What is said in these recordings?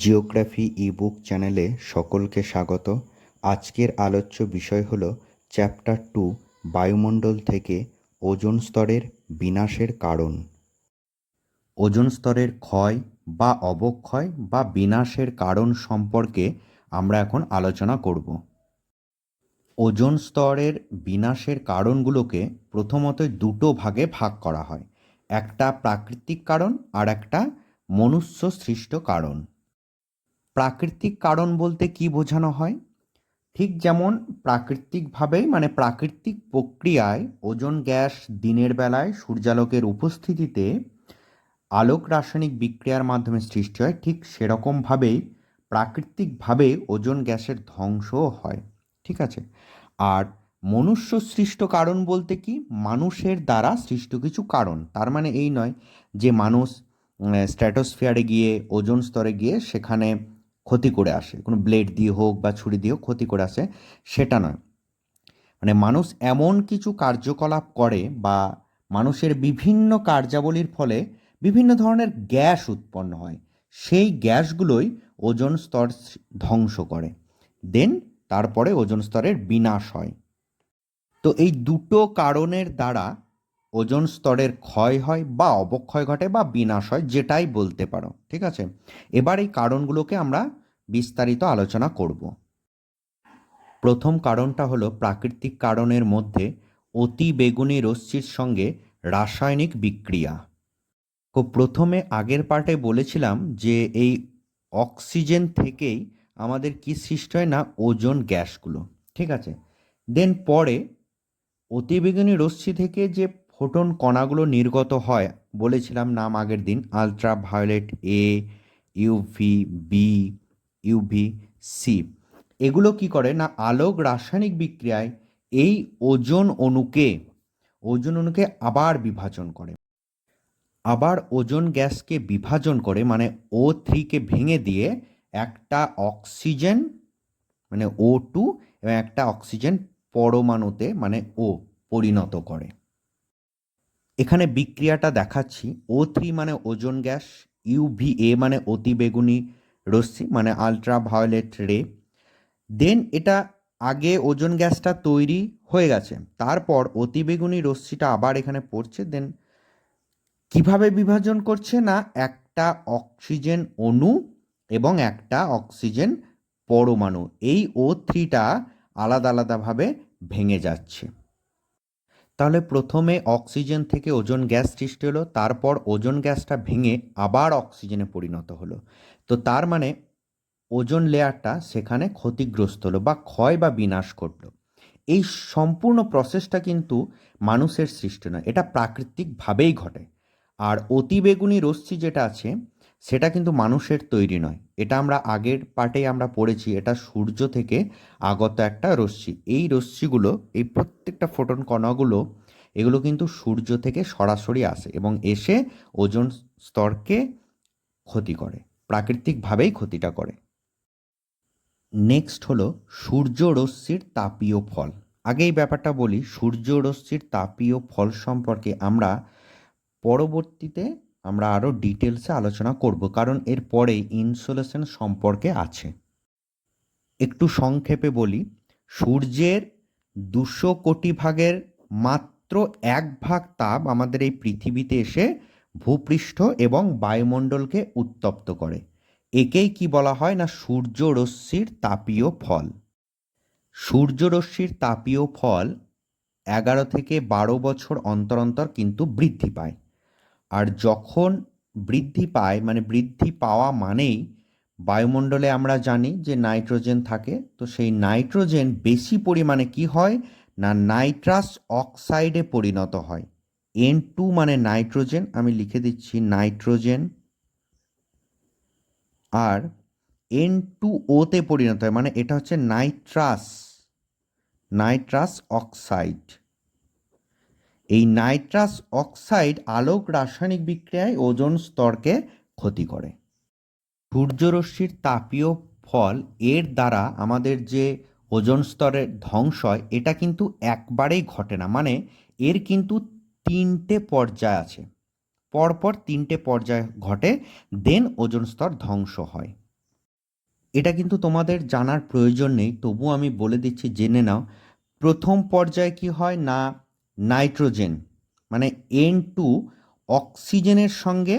Geography ebook চ্যানেলে সকলকে স্বাগত। আজকের আলোচ্য বিষয় হল চ্যাপ্টার টু, বায়ুমণ্ডল থেকে ওজোন স্তরের বিনাশের কারণ। ওজোন স্তরের ক্ষয় বা অবক্ষয় বা বিনাশের কারণ সম্পর্কে আমরা এখন আলোচনা করব। ওজোন স্তরের বিনাশের কারণগুলোকে প্রথমত দুটো ভাগে ভাগ করা হয়, একটা প্রাকৃতিক কারণ আর একটা মনুষ্য সৃষ্ট কারণ। প্রাকৃতিক কারণ বলতে কি বোঝানো হয়? ঠিক যেমন প্রাকৃতিকভাবেই মানে প্রাকৃতিক প্রক্রিয়ায় ওজোন গ্যাস দিনের বেলায় সূর্যালোকের উপস্থিতিতে আলোক রাসায়নিক বিক্রিয়ার মাধ্যমে সৃষ্টি হয়, ঠিক সেরকমভাবেই প্রাকৃতিকভাবে ওজোন গ্যাসের ধ্বংসও হয়, ঠিক আছে? আর মনুষ্য সৃষ্ট কারণ বলতে কি? মানুষের দ্বারা সৃষ্ট কিছু কারণ, তার মানে এই নয় যে মানুষ স্ট্র্যাটোস্ফিয়ারে গিয়ে, ওজন স্তরে গিয়ে সেখানে ক্ষতি করে আসে। কোনো ব্লেড দিয়ে হোক বা ছুরি দিয়ে হোক ক্ষতি করে আসে, সেটা নয়। মানে মানুষ এমন কিছু কার্যকলাপ করে বা মানুষের বিভিন্ন কার্যাবলীর ফলে বিভিন্ন ধরনের গ্যাস উৎপন্ন হয়। সেই গ্যাসগুলোই ওজন স্তর ধ্বংস করে। দেন তারপরে ওজন স্তরের বিনাশ হয়। তো এই দুটো কারণের দ্বারা ওজোন স্তরের ক্ষয় হয় বা অবক্ষয় ঘটে বা বিনাশ হয়, যেটাই বলতে পারো, ঠিক আছে? এবার এই কারণগুলোকে আমরা বিস্তারিত আলোচনা করব। প্রথম কারণটা হলো প্রাকৃতিক কারণের মধ্যে অতি বেগুনি রশ্মির সঙ্গে রাসায়নিক বিক্রিয়া। তো প্রথমে আগের পার্টে বলেছিলাম যে এই অক্সিজেন থেকেই আমাদের কি সৃষ্টি হয় না? ওজোন গ্যাসগুলো, ঠিক আছে? দেন পরে অতিবেগুনি রশ্মি থেকে যে ফোটন কণাগুলো নির্গত হয়, বলেছিলাম নাম আগের দিন ultraviolet A UV B UV C এগুলো কি করে না আলোক রাসায়নিক বিক্রিয়ায় এই ওজন অণুকে ওজন অণুকে আবার বিভাজন করে। আবার ওজন গ্যাসকে বিভাজন করে মানে ও থ্রিকে ভেঙে দিয়ে একটা অক্সিজেন মানে ও টু এবং একটা অক্সিজেন পরমাণুতে মানে ও পরিণত করে। এখানে বিক্রিয়াটা দেখাচ্ছি। ও থ্রি মানে ওজোন গ্যাস ইউভিএ মানে অতিবেগুনি রশ্মি মানে আলট্রা ভায়োলেট রে দেন এটা আগে ওজোন গ্যাসটা তৈরি হয়ে গেছে, তারপর অতিবেগুনি রশ্মিটা আবার এখানে পড়ছে। দেন কীভাবে বিভাজন করছে না? একটা অক্সিজেন অণু এবং একটা অক্সিজেন পরমাণু। এই ও থ্রিটা আলাদা আলাদাভাবে ভেঙে যাচ্ছে। তাহলে প্রথমে অক্সিজেন থেকে ওজন গ্যাস সৃষ্টি হলো, তারপর ওজন গ্যাসটা ভেঙে আবার অক্সিজেনে পরিণত হলো। তো তার মানে ওজন লেয়ারটা সেখানে ক্ষতিগ্রস্ত হলো বা ক্ষয় বা বিনাশ ঘটলো। এই সম্পূর্ণ প্রসেসটা কিন্তু মানুষের সৃষ্টি নয়, এটা প্রাকৃতিকভাবেই ঘটে। আর অতিবেগুনি রশ্মি যেটা আছে সেটা কিন্তু মানুষের তৈরি নয়। এটা আমরা আগের পার্টেই আমরা পড়েছি, এটা সূর্য থেকে আগত একটা রশ্মি। এই রশ্মিগুলো, এই প্রত্যেকটা ফোটন কণাগুলো, এগুলো কিন্তু সূর্য থেকে সরাসরি আসে এবং এসে ওজন স্তরকে ক্ষতি করে, প্রাকৃতিকভাবেই ক্ষতিটা করে। নেক্সট হলো সূর্য রশ্মির তাপীয় ফল। আগে এই ব্যাপারটা বলি, সূর্য রশ্মির তাপীয় ফল সম্পর্কে আমরা পরবর্তীতে আমরা আরও ডিটেলসে আলোচনা করব, কারণ এর পরেই ইনসোলেশন সম্পর্কে আছে। একটু সংক্ষেপে বলি, সূর্যের দুশো কোটি ভাগের মাত্র এক ভাগ তাপ আমাদের এই পৃথিবীতে এসে ভূপৃষ্ঠ এবং বায়ুমণ্ডলকে উত্তপ্ত করে। একেই কি বলা হয় না সূর্য রশ্মির তাপীয় ফল? সূর্য রশ্মির তাপীয় ফল এগারো থেকে বারো বছর অন্তর অন্তর কিন্তু বৃদ্ধি পায়। আর যখন বৃদ্ধি পায় মানে বৃদ্ধি পাওয়া মানেই বায়ুমণ্ডলে আমরা জানি যে নাইট্রোজেন থাকে, তো সেই নাইট্রোজেন বেশি পরিমাণে কি হয় না নাইট্রাস অক্সাইডে পরিণত হয়। এন টু মানে নাইট্রোজেন, আমি লিখে দিচ্ছি নাইট্রোজেন। আর এন টু ওতে পরিণত হয় মানে এটা হচ্ছে নাইট্রাস নাইট্রাস অক্সাইড। এই নাইট্রাস অক্সাইড আলোক রাসায়নিক বিক্রিয়ায় ওজোন স্তরকে ক্ষতি করে। সূর্যরশ্মির তাপীয় ফল এর দ্বারা আমাদের যে ওজোন স্তরের ধ্বংস হয়, এটা কিন্তু একবারেই ঘটে না। মানে এর কিন্তু তিনটে পর্যায় আছে। পরপর তিনটে পর্যায় ঘটে, দেন ওজন স্তর ধ্বংস হয়। এটা কিন্তু তোমাদের জানার প্রয়োজন নেই তবু আমি বলে দিচ্ছি, জেনে নাও। প্রথম পর্যায়ে কি হয় না নাইট্রোজেন মানে এন টু অক্সিজেনের সঙ্গে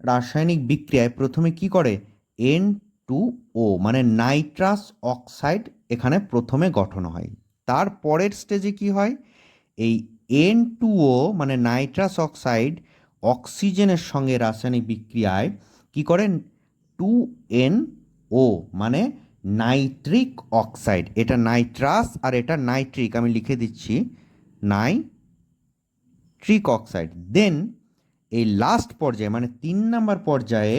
রাসায়নিক বিক্রিয়ায় প্রথমে কি করে? এন টু ও মানে নাইট্রাস অক্সাইড এখানে প্রথমে গঠন হয়। তার পরের স্টেজে কি হয়? এই এন টু ও মানে নাইট্রাস অক্সাইড অক্সিজেনের সঙ্গে রাসায়নিক বিক্রিয়ায় কি করে? টু এন ও মানে নাইট্রিক অক্সাইড। এটা নাইট্রাস আর এটা নাইট্রিক, আমি লিখে দিচ্ছি। নাইট্রিক অক্সাইড দেন এই লাস্ট পর্যায়ে মানে তিন নাম্বার পর্যায়ে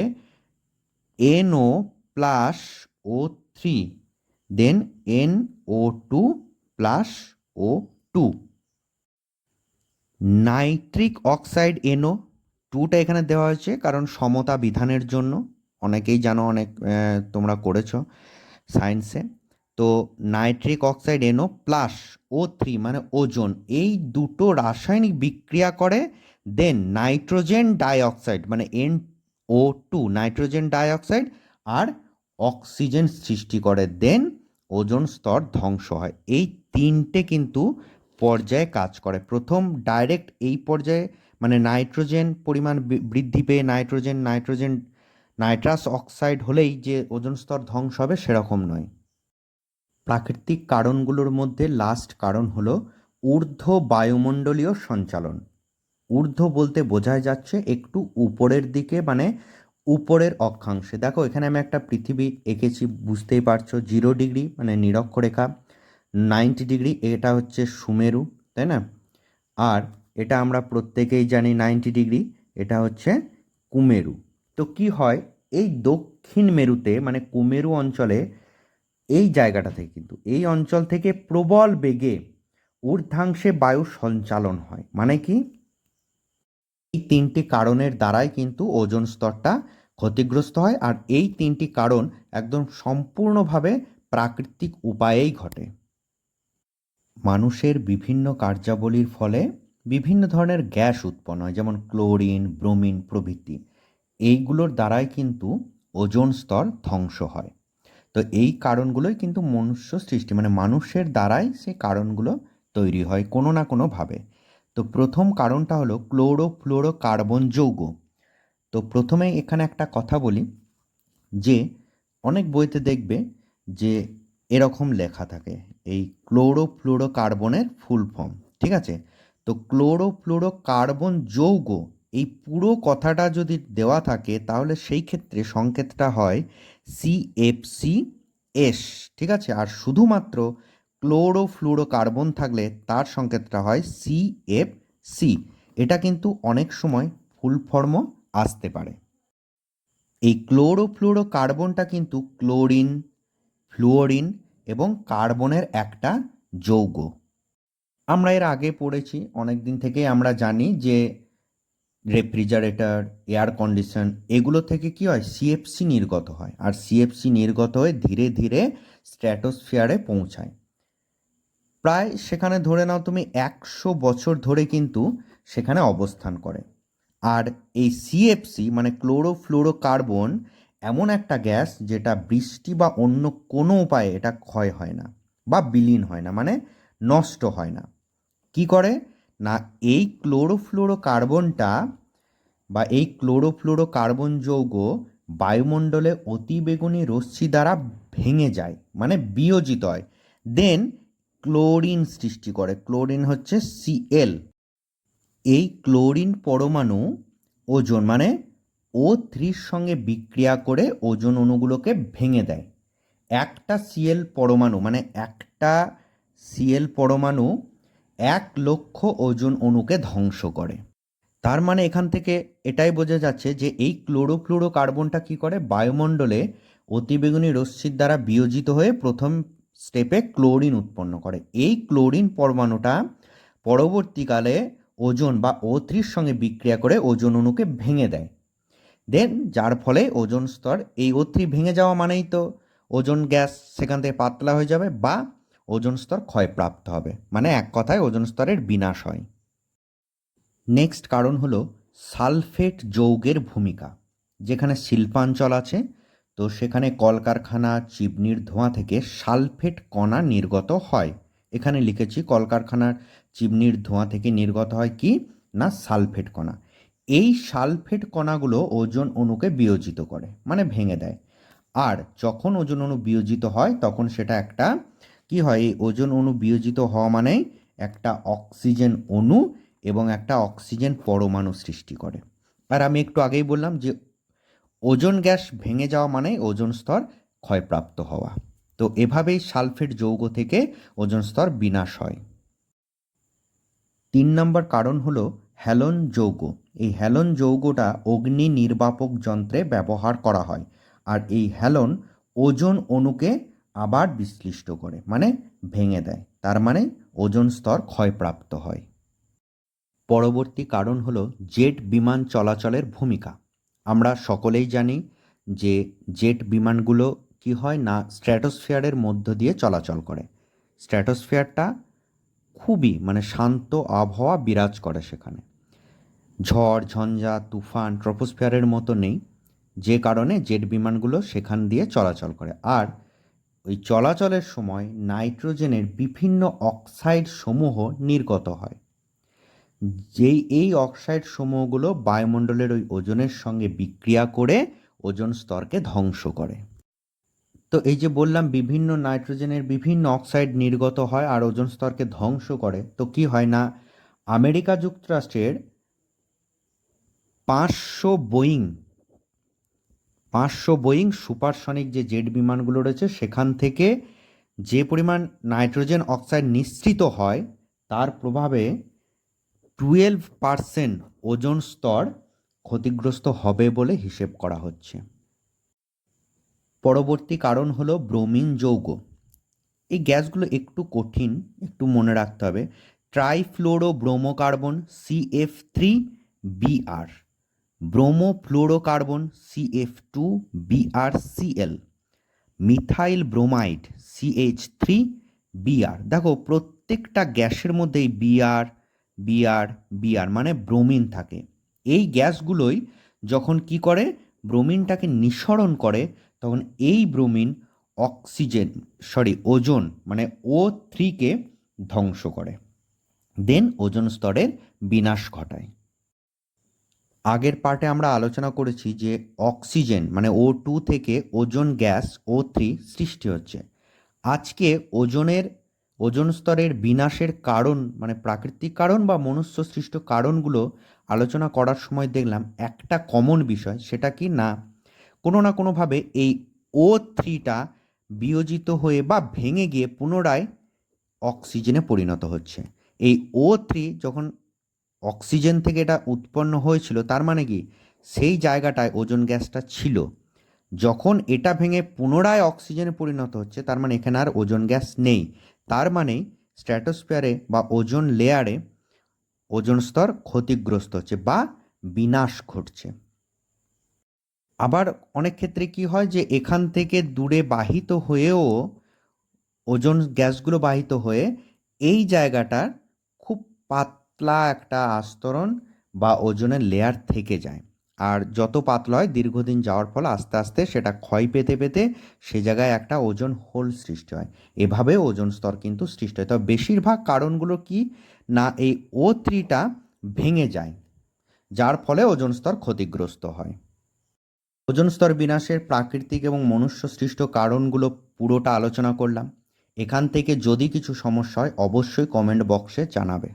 NO plus O three then N O two plus O two nitric oxide NO টুটা এখানে দেওয়া হয়েছে, কারণ সমতা বিধানের জন্য। অনেকেই জানো, অনেক তোমরা করেছ সায়েন্সে তো nitric oxide NO plus O three মানে ওজন এই দুটো রাসায়নিক বিক্রিয়া করে দেন নাইট্রোজেন ডাইঅক্সাইড মানে N O two nitrogen dioxide আর অক্সিজেন সৃষ্টি করে দেন ওজন স্তর ধ্বংস হয়। এই তিনটে কিন্তু পর্যায়ে কাজ করে। প্রথম ডাইরেক্ট এই পর্যায়ে মানে নাইট্রোজেন পরিমাণ বৃদ্ধি পেয়ে নাইট্রোজেন নাইট্রোজেন নাইট্রাস অক্সাইড হলেই যে ওজন স্তর ধ্বংস হবে সেরকম নয়। প্রাকৃতিক কারণগুলোর মধ্যে লাস্ট কারণ হল ঊর্ধ্ব বায়ুমণ্ডলীয় সঞ্চালন। ঊর্ধ্ব বলতে বোঝায় যাচ্ছে একটু উপরের দিকে মানে উপরের অক্ষাংশে। দেখো, এখানে আমি একটা পৃথিবী এঁকেছি, বুঝতেই পারছ জিরো ডিগ্রি মানে নিরক্ষরেখা নাইনটি ডিগ্রি এটা হচ্ছে সুমেরু, তাই না? আর এটা আমরা প্রত্যেকেই জানি নাইনটি ডিগ্রি এটা হচ্ছে কুমেরু। তো কি হয়? এই দক্ষিণ মেরুতে মানে কুমেরু অঞ্চলে এই জায়গাটা থেকে কিন্তু, এই অঞ্চল থেকে প্রবল বেগে ঊর্ধ্বাংশে বায়ু সঞ্চালন হয়। মানে কি? এই তিনটি কারণের দ্বারাই কিন্তু ওজোন স্তরটা ক্ষতিগ্রস্ত হয় আর এই তিনটি কারণ একদম সম্পূর্ণভাবে প্রাকৃতিক উপায়েই ঘটে। মানুষের বিভিন্ন কার্যাবলীর ফলে বিভিন্ন ধরনের গ্যাস উৎপন্ন হয়, যেমন ক্লোরিন, ব্রোমিন প্রভৃতি। এইগুলোর দ্বারাই কিন্তু ওজন স্তর ধ্বংস হয়। তো এই কারণগুলোই কিন্তু মনুষ্য সৃষ্টি মানে মানুষের দ্বারাই সেই কারণগুলো তৈরি হয় কোনো না কোনোভাবে। তো প্রথম কারণটা হলো ক্লোরোফ্লোরো কার্বন যৌগ। তো প্রথমে এখানে একটা কথা বলি যে, অনেক বইতে দেখবে যে এরকম লেখা থাকে, এই ক্লোরোফ্লোরো কার্বনের ফুল ফর্ম, ঠিক আছে? তো ক্লোরোফ্লোরো কার্বন যৌগ, এই পুরো কথাটা যদি দেওয়া থাকে তাহলে সেই ক্ষেত্রে সংকেতটা হয় সিএফসি এস ঠিক আছে? আর শুধুমাত্র ক্লোরোফ্লুরো কার্বন থাকলে তার সংকেতটা হয় সিএফসি এটা কিন্তু অনেক সময় ফুল ফর্মও আসতে পারে। এই ক্লোরোফ্লুরো কার্বনটা কিন্তু ক্লোরিন ফ্লুওরিন এবং কার্বনের একটা যৌগ। আমরা এর আগে পড়েছি অনেক দিন থেকেই আমরা জানি যে রেফ্রিজারেটর এয়ার কন্ডিশন এগুলো থেকে কি হয়? সিএফসি নির্গত হয়। আর সিএফসি নির্গত হয়ে ধীরে ধীরে স্ট্র্যাটোস্ফিয়ারে পৌঁছায়। প্রায় সেখানে ধরে নাও তুমি একশো বছর ধরে কিন্তু সেখানে অবস্থান করে। আর এই সিএফসি মানে ক্লোরোফ্লোরো কার্বন এমন একটা গ্যাস যেটা বৃষ্টি বা অন্য কোনো উপায়ে এটা ক্ষয় হয় না বা বিলীন হয় না মানে নষ্ট হয় না। কি করে? না, এই ক্লোরোফ্লোরো কার্বনটা বা এই ক্লোরোফ্লোরো কার্বন যৌগ বায়ুমণ্ডলে অতিবেগুনি রশ্মি দ্বারা ভেঙে যায় মানে বিয়োজিত হয়। দেন ক্লোরিন সৃষ্টি করে, ক্লোরিন হচ্ছে সিএল এই ক্লোরিন পরমাণু ওজন মানে ও থ্রির সঙ্গে বিক্রিয়া করে ওজন অণুগুলোকে ভেঙে দেয়। একটা সিএল পরমাণু মানে একটা সিএল পরমাণু এক লক্ষ ওজন অণুকে ধ্বংস করে। তার মানে এখান থেকে এটাই বোঝা যাচ্ছে যে এই ক্লোরোফ্লুরো কার্বনটা কী করে? বায়ুমণ্ডলে অতিবেগুনি রশ্মির দ্বারা বিয়োজিত হয়ে প্রথম স্টেপে ক্লোরিন উৎপন্ন করে। এই ক্লোরিন পরমাণুটা পরবর্তীকালে ওজন বা ও থ্রির সঙ্গে বিক্রিয়া করে ওজন অণুকে ভেঙে দেয়। দেন যার ফলে ওজন স্তর, এই থ্রি ভেঙে যাওয়া মানেই তো ওজন গ্যাস সেখান থেকে পাতলা হয়ে যাবে বা ওজন স্তর ক্ষয়প্রাপ্ত হবে। মানে এক কথায় ওজন স্তরের বিনাশ হয়। নেক্সট কারণ হলো সালফেট যৌগের ভূমিকা। যেখানে শিল্পাঞ্চল আছে, তো সেখানে কলকারখানা চিমনির ধোঁয়া থেকে সালফেট কণা নির্গত হয়। এখানে লিখেছি কলকারখানার চিমনির ধোঁয়া থেকে নির্গত হয় কি? না, সালফেট কণা। এই সালফেট কণাগুলো ওজন অণুকে বিয়োজিত করে মানে ভেঙে দেয়। আর যখন ওজন অণু বিয়োজিত হয়, তখন সেটা একটা কি হয়? এই ওজন অণু বিয়োজিত হওয়া মানেই একটা অক্সিজেন অণু এবং একটা অক্সিজেন পরমাণু সৃষ্টি করে। আর আমি একটু আগেই বললাম যে, ওজন গ্যাস ভেঙে যাওয়া মানে ওজন স্তর ক্ষয়প্রাপ্ত হওয়া। তো এভাবেই সালফেট যৌগ থেকে ওজন স্তর বিনাশ হয়। তিন নম্বর কারণ হলো হ্যালন যৌগ। এই হ্যালন যৌগটা অগ্নি নির্বাপক যন্ত্রে ব্যবহার করা হয়। আর এই হ্যালন ওজন অণুকে আবার বিশ্লিষ্ট করে মানে ভেঙে দেয়। তার মানে ওজন স্তর ক্ষয়প্রাপ্ত হয়। পরবর্তী কারণ হলো জেট বিমান চলাচলের ভূমিকা। আমরা সকলেই জানি যে জেট বিমানগুলো কি হয় না স্ট্র্যাটোস্ফিয়ারের মধ্য দিয়ে চলাচল করে। স্ট্র্যাটোস্ফিয়ারটা খুবই মানে শান্ত আবহাওয়া বিরাজ করে সেখানে। ঝড়, ঝঞ্ঝা, তুফান, ট্রপোস্ফিয়ারের মতো নেই, যে কারণে জেট বিমানগুলো সেখান দিয়ে চলাচল করে। আর ওই চলাচলের সময় নাইট্রোজেনের বিভিন্ন অক্সাইড সমূহ নির্গত হয়। যেই, এই অক্সাইড সমূহগুলো বায়ুমণ্ডলের ওই ওজনের সঙ্গে বিক্রিয়া করে ওজন স্তরকে ধ্বংস করে। তো এই যে বললাম, বিভিন্ন নাইট্রোজেনের বিভিন্ন অক্সাইড নির্গত হয় আর ওজন স্তরকে ধ্বংস করে, তো কি হয় না? আমেরিকা যুক্তরাষ্ট্রের পাঁচশো বোয়িং পাঁচশো বোয়িং সুপারসনিক যে জেট বিমানগুলো রয়েছে, সেখান থেকে যে পরিমাণ নাইট্রোজেন অক্সাইড নিঃসৃত হয়, তার প্রভাবে টুয়েলভ পারসেন্ট ওজন স্তর ক্ষতিগ্রস্ত হবে বলে হিসেব করা হচ্ছে। পরবর্তী কারণ হলো ব্রোমিন যৌগ। এই গ্যাসগুলো একটু কঠিন, একটু মনে রাখতে হবে। Trifluoro bromocarbon CF three BR bromofluorocarbon CF two BR CL methyl bromide CH three BR দেখো, প্রত্যেকটা গ্যাসের মধ্যেই বিআর বিআর বিআর মানে ব্রোমিন থাকে। এই গ্যাসগুলোই যখন কি করে? ব্রোমিনটাকে নিঃসরণ করে, তখন এই ব্রোমিন অক্সিজেন, সরি, ওজন মানে ও থ্রিকে ধ্বংস করে। দেন ওজন স্তরের বিনাশ ঘটায়। আগের পার্টে আমরা আলোচনা করেছি যে অক্সিজেন মানে ও টু থেকে ওজন গ্যাস ও থ্রি সৃষ্টি হচ্ছে। আজকে ওজনের, ওজন স্তরের বিনাশের কারণ মানে প্রাকৃতিক কারণ বা মনুষ্য সৃষ্ট কারণগুলো আলোচনা করার সময় দেখলাম একটা কমন বিষয়, সেটা কি না? কোনো না কোনোভাবে এই ও থ্রিটা বিয়োজিত হয়ে বা ভেঙে গিয়ে পুনরায় অক্সিজেনে পরিণত হচ্ছে। এই ও থ্রি যখন অক্সিজেন থেকে এটা উৎপন্ন হয়েছিল, তার মানে কি? সেই জায়গাটায় ওজন গ্যাসটা ছিল। যখন এটা ভেঙে পুনরায় অক্সিজেনে পরিণত হচ্ছে, তার মানে এখানে আর ওজন গ্যাস নেই। তার মানে স্ট্র্যাটোস্ফিয়ারে বা ওজন লেয়ারে ওজন স্তর ক্ষতিগ্রস্ত হচ্ছে বা বিনাশ ঘটছে। আবার অনেক ক্ষেত্রে কি হয় যে, এখান থেকে দূরে বাহিত হয়েও ওজন গ্যাসগুলো বাহিত হয়ে এই জায়গাটার খুব পাতলা একটা আস্তরণ বা ওজনের লেয়ার থেকে যায়। আর যত পাতলা হয়, দীর্ঘদিন যাওয়ার ফলে আস্তে আস্তে সেটা ক্ষয় পেতে পেতে সে জায়গায় একটা ওজন হোল সৃষ্টি হয়। এভাবে ওজন স্তর কিন্তু সৃষ্টি হয়। তবে বেশিরভাগ কারণগুলো কি? না, এই ও থ্রিটা ভেঙে যায়, যার ফলে ওজন স্তর ক্ষতিগ্রস্ত হয়। ওজন স্তর বিনাশের প্রাকৃতিক এবং মনুষ্য সৃষ্ট কারণগুলো পুরোটা আলোচনা করলাম। এখান থেকে যদি কিছু সমস্যা হয়, অবশ্যই কমেন্ট বক্সে জানাবে।